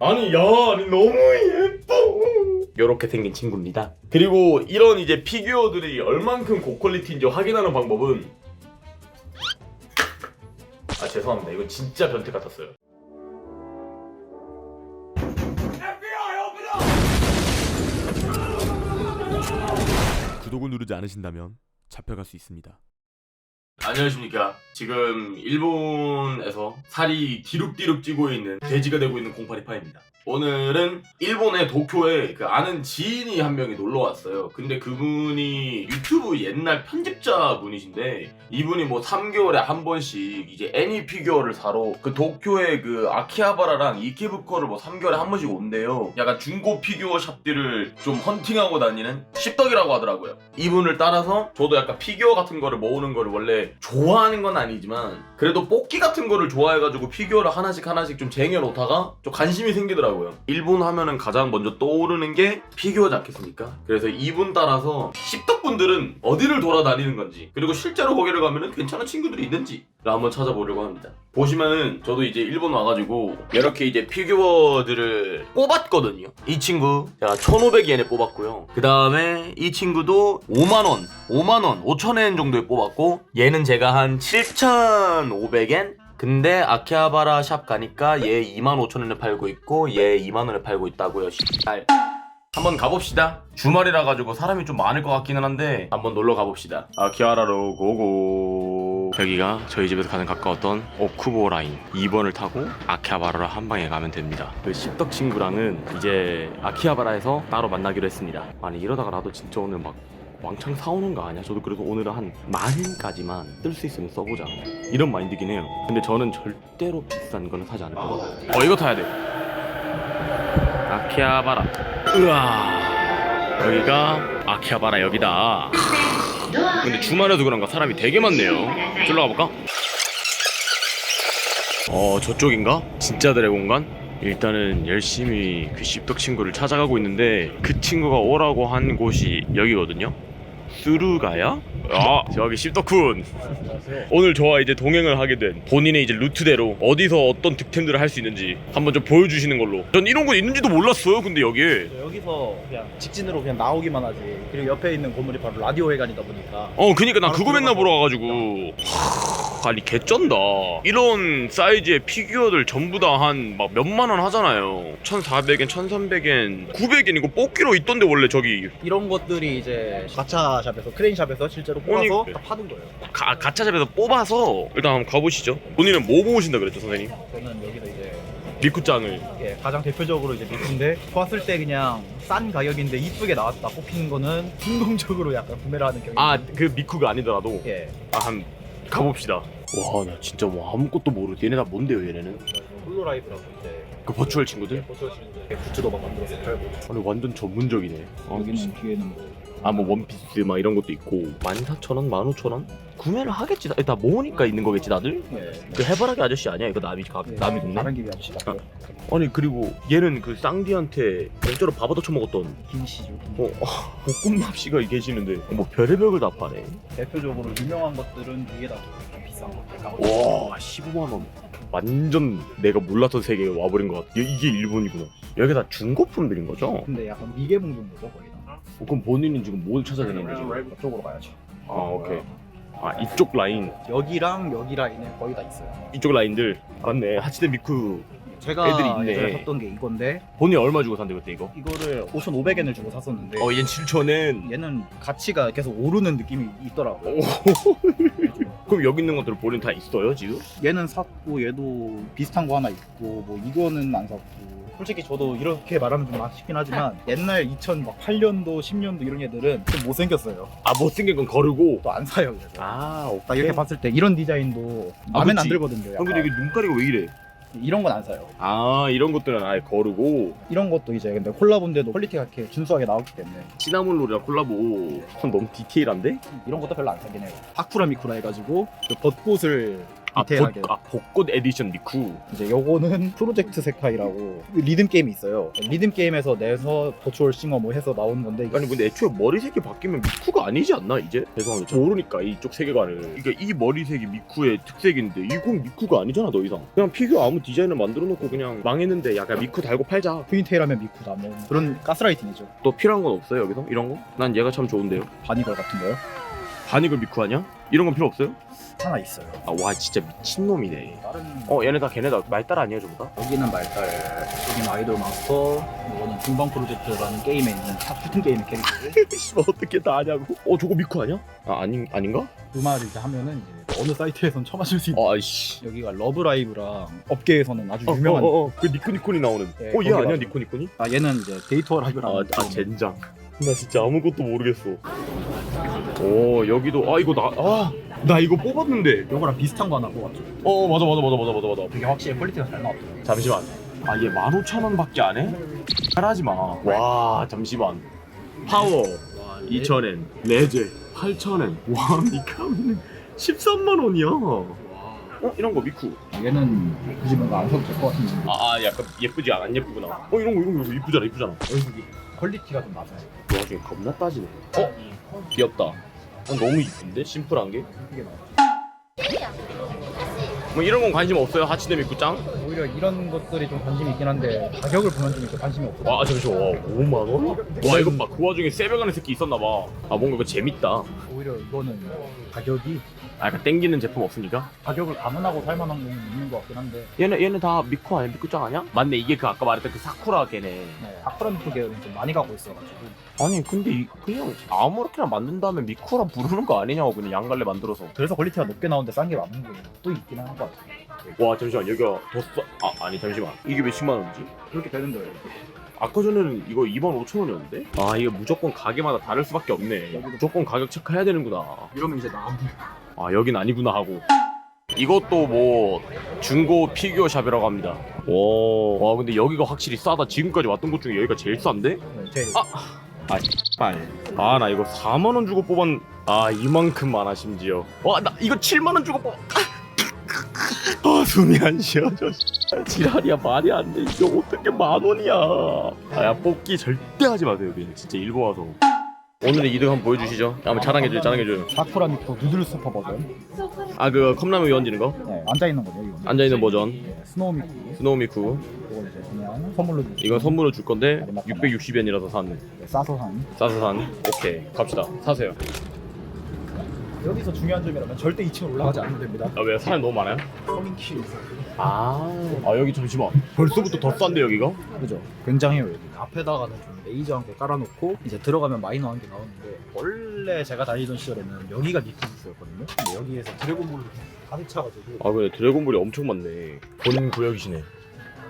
아니 야 아니 너무 예뻐. 이렇게 생긴 친구입니다. 그리고 이런 이제 피규어들이 얼만큼 고퀄리티인지 확인하는 방법은 아 죄송합니다. 이건 진짜 변태 같았어요. 구독을 누르지 않으신다면 잡혀갈 수 있습니다. 안녕하십니까. 지금 일본에서 살이 디룩디룩 찌고 있는 돼지가 되고 있는 082파입니다. 오늘은 일본의 도쿄에 그 아는 지인이 한 명이 놀러 왔어요. 근데 그분이 유튜브 옛날 편집자 분이신데 이분이 뭐 3개월에 한 번씩 이제 애니 피규어를 사러 그 도쿄의 그 아키하바라랑 이케부코를 뭐 3개월에 한 번씩 온대요. 약간 중고 피규어 샵들을 좀 헌팅하고 다니는 십덕이라고 하더라고요. 이분을 따라서 저도 약간 피규어 같은 거를 모으는 거를 원래 좋아하는 건 아니지만 그래도 뽑기 같은 거를 좋아해가지고 피규어를 하나씩 하나씩 좀 쟁여놓다가 좀 관심이 생기더라고요. 일본 하면은 가장 먼저 떠오르는 게 피규어지 않겠습니까? 그래서 이분 따라서 십덕분들은 어디를 돌아다니는 건지 그리고 실제로 거기를 가면은 괜찮은 친구들이 있는지 를 한번 찾아보려고 합니다. 보시면은 저도 이제 일본 와가지고 이렇게 이제 피규어들을 뽑았거든요. 이 친구 제가 1,500엔에 뽑았고요. 그 다음에 이 친구도 5만 원, 5만 원, 5천 엔 정도에 뽑았고 얘는 제가 한 7,500엔? 근데 아키하바라 샵 가니까 얘 25,000원에 팔고 있고 얘 2만 원에 팔고 있다고요. 씨발. 한번 가봅시다. 주말이라 가지고 사람이 좀 많을 것 같기는 한데 한번 놀러 가봅시다. 아키하라로 고고. 여기가 저희 집에서 가장 가까웠던 오쿠보 라인 2번을 타고 아키하바라로 한 방에 가면 됩니다. 그 십덕 친구랑은 이제 아키하바라에서 따로 만나기로 했습니다. 아니 이러다가 나도 진짜 오늘 막 왕창 사오는 거 아니야? 저도 그래서 오늘은 한 만인까지만 쓸 수 있으면 써보자. 이런 마인드긴 해요. 근데 저는 절대로 비싼 거는 사지 않을 거거든요. 어 이거 타야 돼. 아키하바라. 으아. 여기가 아키하바라 여기다. 근데 주말에도 그런가 사람이 되게 많네요. 저로 가볼까? 어 저쪽인가? 진짜 드래곤관? 일단은 열심히 그 십덕 친구를 찾아가고 있는데 그 친구가 오라고 한 곳이 여기거든요. 스루가야? 아 저기 십덕군 오늘 저와 이제 동행을 하게 된 본인의 이제 루트대로 어디서 어떤 득템들을 할 수 있는지 한번 좀 보여주시는 걸로. 전 이런 거 있는지도 몰랐어요 근데 여기에 여기서 그냥 직진으로 그냥 나오기만 하지. 그리고 옆에 있는 건물이 바로 라디오 회관이다 보니까. 어 그니까 난 바로 그거 맨날 들어가서 보러 가가지고. 하, 아니 개쩐다. 이런 사이즈의 피규어들 전부 다 한 막 몇만 원 하잖아요. 1400엔 1300엔 900엔 이거 뽑기로 있던데 원래 저기. 이런 것들이 이제 가차샵에서 크레인샵에서 실제로 뽑아서 아니, 다 파는 거예요. 가, 가차샵에서 뽑아서 일단 한번 가보시죠. 본인은 뭐 보신다 그랬죠 선생님? 저는 여기서 이제 미쿠짱을. 예, 가장 대표적으로 이제 미트인데 봤을 때 그냥 싼 가격인데 이쁘게 나왔다 뽑히는 거는 충동적으로 약간 구매를 하는 경향이 아그 미쿠가 아니더라도? 예, 아, 한 가봅시다 와 나 진짜 와 아무것도 모르 얘네 다 뭔데요 얘네는? 홀로 라이브라고 이제 그 버추얼 예, 친구들? 보셔 치는데 굿즈도 막 만들어서 팔고 아니 완전 전문적이네 아, 여기는 뒤에는 뭐 아 뭐 원피스 막 이런 것도 있고 14,000원? 15,000원? 구매를 하겠지 다 모으니까 있는 거겠지 다들? 예, 그 해바라기 아저씨 아니야 이거 남이 가, 예, 남이 동네? 다른 기계 아저씨 같고 아니 그리고 얘는 그 쌍디한테 공짜로 밥 얻어 처먹었던 김씨죠. 어, 아, 볶음밥 씨가 계시는데 뭐 별의별 걸 다 파네 대표적으로 유명한 것들은 이게 다좀 비싼 거. 가고 와 15만원 완전 내가 몰랐던 세계에 와버린 것 같아 이게 일본이구나 여기 다 중고품들인 거죠? 근데 약간 미개봉 정도죠 거의 그럼 본인은 지금 뭘 찾아내는 거지? 이쪽으로 가야죠. 아 오케이 아 이쪽 라인 여기랑 여기 라인에 거의 다 있어요. 이쪽 라인들 맞네 하치데 미쿠 제가 애들이 있네. 예전에 샀던 게 이건데 본인 얼마 주고 산대 그때 이거? 이거를 5,500엔을 주고 샀었는데 어 얘는 7천엔 얘는 가치가 계속 오르는 느낌이 있더라고요. 그럼 여기 있는 것들 본인 다 있어요 지금? 얘는 샀고 얘도 비슷한 거 하나 있고 뭐 이거는 안 샀고 솔직히 저도 이렇게 말하면 좀 아쉽긴 하지만 옛날 2008년도 10년도 이런 애들은 좀 못생겼어요. 아 못생긴 건 거르고 또 안 사요 그래서. 아딱 이렇게 봤을 때 이런 디자인도 마음에 안 그치. 들거든요. 형 약간. 근데 여기 눈가리가 왜 이래? 이런 건 안 사요. 아 이런 것들은 아예 거르고 이런 것도 이제 근데 콜라본데도 퀄리티가 이렇게 준수하게 나오기 때문에 시나몬롤이랑 콜라보 참 너무 디테일한데? 이런 것도 별로 안 사긴 해요. 하쿠라 미쿠라 해가지고 그 벚꽃을 아, 디테일하게. 벚, 아 벚꽃 에디션 미쿠 이제 요거는 프로젝트 세카이라고 리듬 게임이 있어요. 리듬 게임에서 내서 버추얼 싱어 뭐 해서 나오는 건데 이게 아니 근데 애초에 머리색이 바뀌면 미쿠가 아니지 않나 이제? 죄송합니다 모르니까 이쪽 세계관을 그러니까 이 머리색이 미쿠의 특색인데 이건 미쿠가 아니잖아 더 이상 그냥 피규어 아무 디자인을 만들어 놓고 그냥 망했는데 약간 미쿠 달고 팔자 트윈테일 하면 미쿠다 뭐 그런 가스라이팅이죠. 또 필요한 건 없어요 여기서? 이런 거? 난 얘가 참 좋은데요 바니걸 같은 거요? 바니걸 미쿠 아니야? 이런 건 필요 없어요? 하나 있어요. 아 와 진짜 미친놈이네 다른 어 얘네 다 걔네 다 말따라 아니야 전부 다? 여기는 말달, 여기는 아이돌 마스터, 이거는 중방 프로젝트라는 게임에 있는 탑 슈팅 게임의 캐릭터들. 씨발 어떻게 다 아냐고 어 저거 미쿠 아니야? 아 아닌, 아닌가? 그 말을 이제 하면은 이제 어느 사이트에선 처음 하실 수 있는. 어 아이씨 여기가 러브라이브랑 업계에서는 아주 어, 유명한. 어, 어, 어. 그 니코니코니 나오는 네, 어얘 거기 아니야. 니코니코니? 아 얘는 이제 데이터 라이브라는. 아, 아. 젠장. 나 진짜 아무것도 모르겠어. 오 여기도 아 이거 나아나 이거 뽑았는데. 요거랑 비슷한 거 하나 뽑았죠. 어 맞아 맞아 맞아 맞아 맞아 맞아. 되게 확실히 퀄리티가 잘 나왔더라고요. 잠시만. 아얘 15,000원밖에 안 해? 잘하지 마. 와 잠시만. 파워 2,000엔, 레제 8,000엔. 와 니카미는 13만 원이야. 어 이런 거 미쿠. 얘는 굳이 뭔가 안 써도 될 것 같은데 아, 아 약간 예쁘지 않, 안 예쁘구나. 어 이런 거 이런 거 이쁘잖아 이쁘잖아. 여기 퀄리티가 좀 낮아요. 그 와중에 겁나 따지네. 어 귀엽다. 어, 너무 이쁜데 심플한 게. 뭐 이런 건 관심 없어요 하치데 미쿠짱? 오히려 이런 것들이 좀 관심이 있긴 한데 가격을 보면 좀 이렇게 관심이 없고 와 잠시만 와 5만 원? 와 이거 봐그 와중에 새벽안에 새끼 있었나 봐. 아 뭔가 이거 재밌다. 오히려 이거는 가격이 아 약간 땡기는 제품 없으니까? 가격을 감안하고 살만한 건 있는 것 같긴 한데. 얘네 얘네 다 미쿠 아니야? 미쿠짱 아니야? 맞네 이게 그 아까 말했던 그 사쿠라 걔네. 네, 아쿠라미쿠 계열은 좀 많이 가고 있어가지고. 아니 근데 이, 그냥 아무렇게나 만든 다음에 미쿠라 부르는 거 아니냐고 그냥 양갈래 만들어서. 그래서 퀄리티가 높게 나오는데 싼 게 맞는 게 또 있긴 한 것 같아요 와 잠시만 여기가 더 싸... 아 아니 잠시만. 이게 몇십만 원이지? 그렇게 되는 거예요. 아까 전에는 이거 2만 5천 원이었는데? 아 이게 무조건 가게마다 다를 수밖에 없네. 무조건 가격 체크해야 되는구나. 이러면 이제 나아 여긴 아니구나 하고. 이것도 뭐 중고 피규어 샵이라고 합니다. 와, 와 근데 여기가 확실히 싸다. 지금까지 왔던 곳 중에 여기가 제일 싼데? 네, 아! 아 빨. 아 나 이거 4만 원 주고 뽑았 아 이만큼 많아 심지어 와 나 이거 7만 원 주고 뽑 아 숨이 안 쉬어져. 씨발, 지랄이야 말이 안돼. 이게 어떻게 만 원이야? 아야 뽑기 절대 하지 마세요 그냥 진짜 일본 와서. 오늘의 이득 한번 보여주시죠. 한번 자랑해줘요 자랑해줘요. 사쿠라미쿠 누들 수퍼 버전. 아 그 컵라면 위 얹는 거? 네, 앉아 있는 거죠 이거 앉아있는 버전. 네, 스노우미쿠. 스노우미쿠. 이거 이제 그냥 선물로 이건 선물로 줄 건데 660엔이라서 산. 네, 싸서 산. 싸서 산. 오케이 갑시다. 사세요 여기서 중요한 점이라면 절대 2층으로 올라가지 않으면 됩니다. 아 왜 사람 너무 많아요? 서민키. 있어요 아, 아 여기 잠시만 벌써부터 더 싼데 여기가? 그죠. 굉장해요 여기. 앞에다가는 좀 레이저한 게 깔아놓고 이제 들어가면 마이너한 게 나오는데 원래 제가 다니던 시절에는 여기가 니트부스였거든요. 근데 여기에서 드래곤볼로 가득 차가지고 아 그래 드래곤볼이 엄청 많네. 본 구역이시네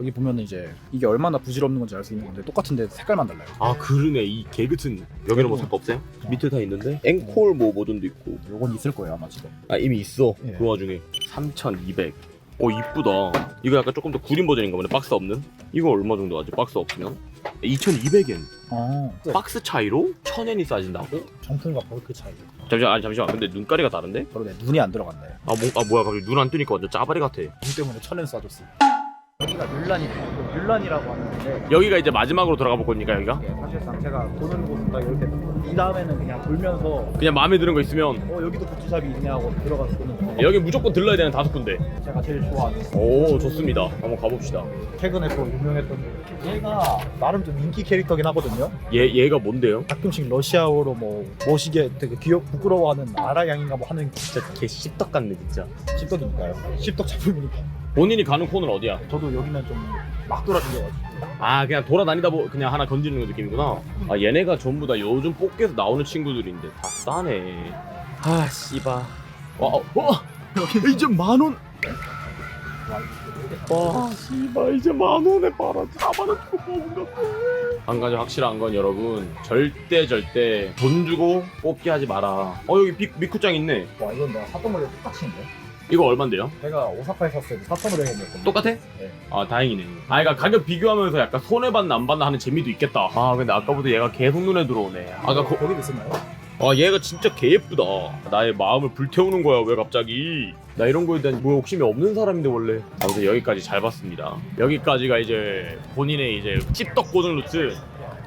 여기 보면은 이제 이게 얼마나 부질없는 건지 알 수 있는 건데 똑같은데 색깔만 달라요. 아 그러네. 이 개그튼 여기는 뭐살거 없어요? 밑에 다 있는데? 앵콜 뭐 버전도 있고. 요건 있을 거예요 아마 지금. 아 이미 있어. 예. 그 와중에. 3200어 이쁘다. 이거 약간 조금 더 구린 버전인가 보네. 박스 없는? 이거 얼마 정도 하지? 박스 없으면? 2200엔. 아 박스 차이로 1000엔이 싸진다고? 정품과 벌크 차이. 잠시만 아니 잠시만. 근데 눈가리가 다른데? 그러네. 눈이 안 들어갔네. 아, 뭐, 아 뭐야. 갑자기 눈 안 뜨니까 완전 짜바리 같아. 눈 때문에 천엔 쏴줬어 여기가 뮬란이에요 뮬란이라고 하는데 여기가 이제 마지막으로 들어가 볼 겁니까 여기가? 이게 사실상 제가 도는 곳은 딱 이렇게 이 다음에는 그냥 돌면서 그냥 마음에 드는 거 있으면. 어 여기도 부츠샵이 있냐고 들어가서 보는 거 여기 무조건 들러야 되는 다섯 군데. 제가 제일 좋아하는 오 좋습니다. 한번 가봅시다. 최근에 또 유명했던 얘가 나름 좀 인기 캐릭터긴 하거든요. 얘, 얘가 뭔데요? 가끔씩 러시아어로 뭐 멋이게 되게 귀엽 부끄러워하는 아라양인가 뭐 하는 진짜 개 씹덕 같네 진짜. 씹덕이니까요. 씹덕 작품이니까 본인이 가는 코는 어디야? 저도 여기는 좀 막 돌아다녀가지고. 아 그냥 돌아다니다 보 그냥 하나 건지는 느낌이구나. 아 얘네가 전부 다 요즘 뽑기에서 나오는 친구들인데 다 싸네. 아 씨바. 와 어, 어, 이제 만 원. 와 씨발 이제 만 원에 팔아. 4만 원 주고 뽑은 거. 한 가지 확실한 건 여러분. 절대 절대 돈 주고 뽑기 하지 마라. 어 여기 미, 미쿠짱 있네. 와 이건 내가 샀던 거랑 똑같이 있네 이거 얼만데요? 제가 오사카에 샀을 때 4,500원이었거든요 똑같아? 네. 아 다행이네. 아 그러니까 가격 비교하면서 약간 손해 받나 안 받나 하는 재미도 있겠다. 아 근데 아까부터 얘가 계속 눈에 들어오네. 아까 거, 거기도 있었나요? 아 얘가 진짜 개 예쁘다. 나의 마음을 불태우는 거야 왜 갑자기? 나 이런 거에 대한 뭐 욕심이 없는 사람인데 원래. 아무튼 여기까지 잘 봤습니다. 여기까지가 이제 본인의 이제 찝떡 고등 루트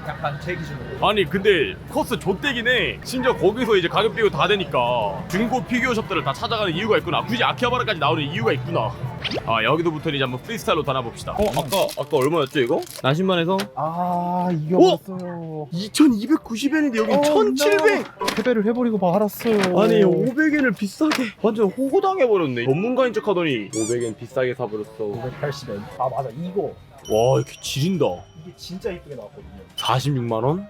약간 제 기준으로. 아니 근데 코스 좆대긴 해 심지어 거기서 이제 가격 비교 다 되니까 중고 피규어 숍들을 다 찾아가는 이유가 있구나 굳이 아키하바라까지 나오는 이유가 있구나 아 여기서부터 이제 한번 프리스타일로 달아봅시다 어 아까 아까 얼마였죠 이거? 나신만에서 아 이게 어? 없어요. 2290엔인데 여기 어, 1700 패배를 해버리고 말았어요. 아니 500엔을 비싸게 완전 호호당해버렸네 전문가인 척 하더니 500엔 비싸게 사버렸어 580엔. 아 맞아 이거 와 이렇게 지린다 이게 진짜 이쁘게 나왔거든요. 46만 원?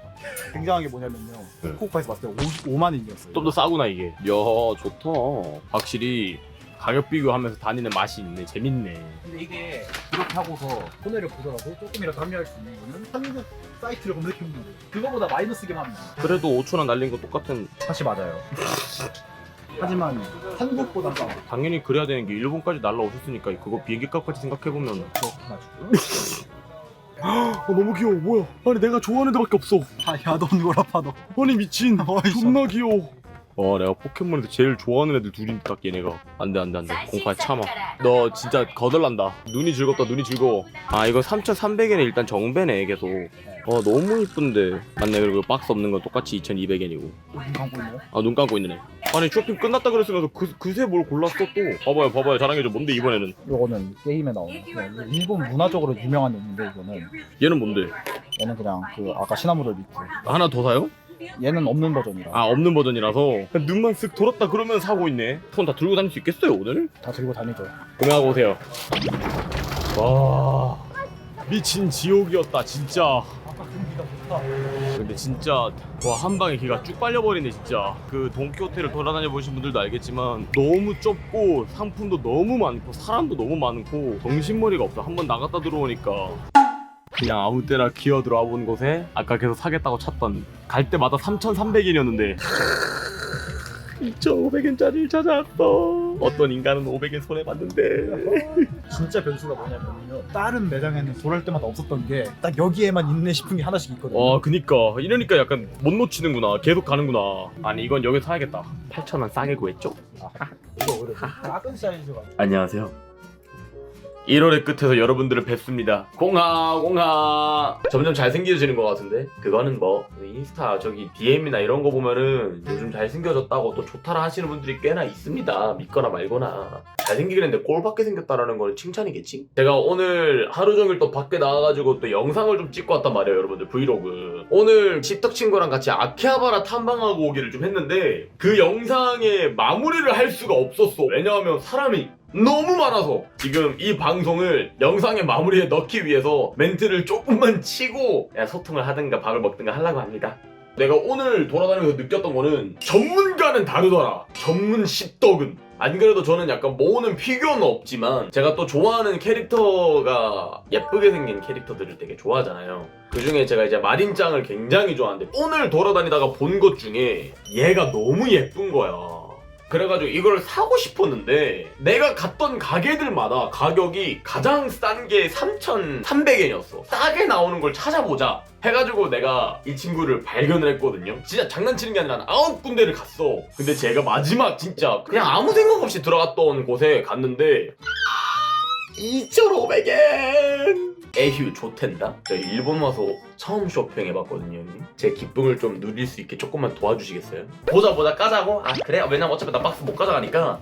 굉장한 게 뭐냐면요. 네. 후쿠오카에서 봤을 때 5, 5만 원이었어요. 좀 더 싸구나 이게 야 좋다 확실히 가격 비교하면서 다니는 맛이 있네 재밌네 근데 이게 이렇게 하고서 손해를 보더라도 조금이라도 합리할 수 있는 거는 한국 사이트를 검색해보면 돼요. 그거보다 마이너스기만 합니다. 그래도 5천 원 날린 거 똑같은 사실 맞아요. 하지만 한국보다 싸. 당연히 그래야 되는 게 일본까지 날라오셨으니까 그거 비행기 값까지 생각해보면. 그렇긴 하죠. 어, 너무 귀여워. 뭐야? 아니 내가 좋아하는 데밖에 없어. 다 야돈 거라 파도. 아니 미친. 어이, 존나 귀여워. 와 내가 포켓몬에서 제일 좋아하는 애들 둘인데 딱 얘네가. 안돼 안돼 안돼. 공파 참아. 너 진짜 거덜난다. 눈이 즐겁다 눈이 즐거워. 아 이거 3,300엔에 일단 정배네 계속 어 너무 이쁜데. 맞네. 그리고 박스 없는 건 똑같이 2,200엔이고. 눈 감고 있나요? 아눈 감고 있는 애 아니 쇼핑 끝났다 그랬으면서 그, 그새 뭘 골랐어 또? 봐봐요 봐봐요. 자랑해줘. 뭔데 이번에는? 요거는 게임에 나오는 그냥 일본 문화적으로 유명한 놈인데 이거는. 얘는 뭔데? 얘는 그냥 그 아까 시나무를 믿고 하나 더 사요? 얘는 없는 버전이라. 아 없는 버전이라서? 그냥 눈만 쓱 돌았다 그러면 사고 있네. 폰 다 들고 다닐 수 있겠어요 오늘? 다 들고 다니죠. 구매하고 오세요. 와 미친 지옥이었다 진짜. 공기가 좋다. 근데 진짜 와 한 방에 기가 쭉 빨려버리네 진짜. 그 동키호테를 돌아다녀 보신 분들도 알겠지만 너무 좁고 상품도 너무 많고 사람도 너무 많고 정신머리가 없어. 한 번 나갔다 들어오니까. 그냥 아무 때나 기어 들어와 본 곳에 아까 계속 사겠다고 찾던 갈 때마다 3,300엔이었는데 2,500엔짜리를 찾아왔어 어떤 인간은 500엔 손해봤는데 진짜 변수가 뭐냐면요. 다른 매장에는 돌아올 때마다 없었던 게 딱 여기에만 있네 싶은 게 하나씩 있거든요. 어 그니까 이러니까 약간 못 놓치는구나 계속 가는구나 아니 이건 여기서 사야겠다 8천원 싸게 구했죠? 이거 오히려 좀 작은 사이즈가 안녕하세요. 1월의 끝에서 여러분들을 뵙습니다. 공하 공하 점점 잘생겨지는 것 같은데 그거는 뭐 인스타 저기 DM이나 이런 거 보면은 요즘 잘생겨졌다고 또 좋다라 하시는 분들이 꽤나 있습니다. 믿거나 말거나 잘생기긴 했는데 꼴밖에 생겼다라는 건 칭찬이겠지? 제가 오늘 하루 종일 또 밖에 나와가지고 또 영상을 좀 찍고 왔단 말이에요 여러분들 브이로그 오늘 십덕 친구랑 같이 아키하바라 탐방하고 오기를 좀 했는데 그 영상에 마무리를 할 수가 없었어 왜냐하면 사람이 너무 많아서 지금 이 방송을 영상의 마무리에 넣기 위해서 멘트를 조금만 치고 그냥 소통을 하든가 밥을 먹든가 하려고 합니다. 내가 오늘 돌아다니면서 느꼈던 거는 전문가는 다르더라. 전문 십덕은. 안 그래도 저는 약간 모으는 피규어는 없지만 제가 또 좋아하는 캐릭터가 예쁘게 생긴 캐릭터들을 되게 좋아하잖아요. 그 중에 제가 이제 마린짱을 굉장히 좋아하는데 오늘 돌아다니다가 본 것 중에 얘가 너무 예쁜 거야. 그래가지고 이걸 사고 싶었는데 내가 갔던 가게들마다 가격이 가장 싼 게 3,300엔이었어. 싸게 나오는 걸 찾아보자. 해가지고 내가 이 친구를 발견을 했거든요. 진짜 장난치는 게 아니라 한 아홉 군데를 갔어. 근데 제가 마지막 진짜 그냥 아무 생각 없이 들어갔던 곳에 갔는데 2,500엔! 에휴 좋텐다. 저 일본 와서 처음 쇼핑해봤거든요. 형님. 제 기쁨을 좀 누릴 수 있게 조금만 도와주시겠어요? 보자 보자 까자고? 아 그래? 왜냐면 어차피 나 박스 못 가져가니까.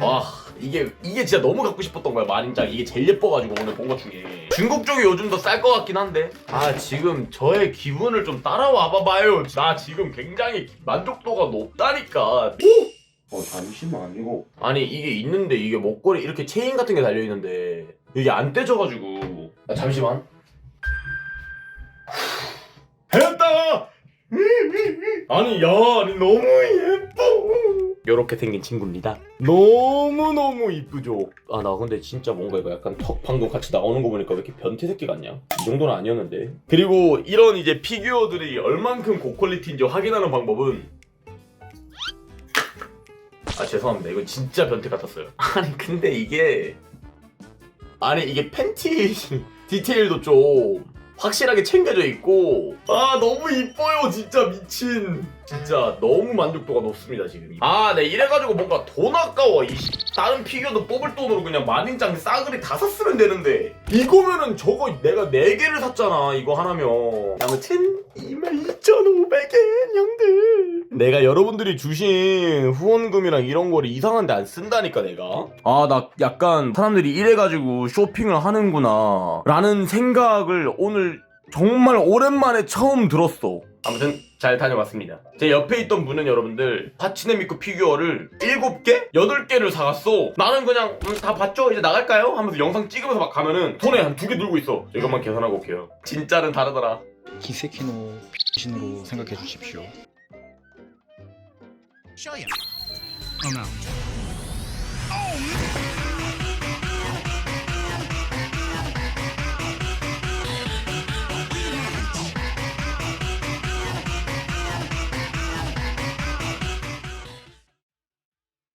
와 이게 이게 진짜 너무 갖고 싶었던 거야 마린짱 이게 제일 예뻐가지고 오늘 본 것 중에 중국 쪽이 요즘 더 쌀 것 같긴 한데 아 지금 저의 기분을 좀 따라와 봐봐요 나 지금 굉장히 만족도가 높다니까 오! 어 잠시만 이거 아니 이게 있는데 이게 목걸이 이렇게 체인 같은 게 달려있는데 이게 안 떼져가지고. 아, 잠시만. 됐다! 아니 야 아니 너무 예뻐! 요렇게 생긴 친구입니다. 너무너무 이쁘죠? 아 나 근데 진짜 뭔가 이거 약간 턱 방금 같이 나오는 거 보니까 왜 이렇게 변태 새끼 같냐? 이 정도는 아니었는데. 그리고 이런 이제 피규어들이 얼만큼 고퀄리티인지 확인하는 방법은 아 죄송합니다. 이건 진짜 변태 같았어요. 아니 근데 이게 아니 이게 팬티 디테일도 좀 확실하게 챙겨져 있고. 아 너무 이뻐요 진짜 미친 진짜 너무 만족도가 높습니다 지금. 아네 이래가지고 뭔가 돈 아까워. 이 씨. 다른 피규어도 뽑을 돈으로 그냥 만인장 싸그리 다 샀으면 되는데. 이거면은 저거 내가 4개를 샀잖아 이거 하나면. 아무튼 22,500엔 형들. 내가 여러분들이 주신 후원금이랑 이런 거를 이상한데 안 쓴다니까 내가. 아 나 약간 사람들이 이래가지고 쇼핑을 하는구나. 라는 생각을 오늘 정말 오랜만에 처음 들었어 아무튼 잘 다녀왔습니다 제 옆에 있던 분은 여러분들 파치네 미쿠 피규어를 7개? 8개를 사갔어 나는 그냥 음, 다 봤죠? 이제 나갈까요? 하면서 영상 찍으면서 막 가면은 손에 한 두 개 들고 있어 이것만 계산하고 올게요 진짜는 다르더라 기세키노 신으로 생각해 주십시오. Show you. Oh no. Oh,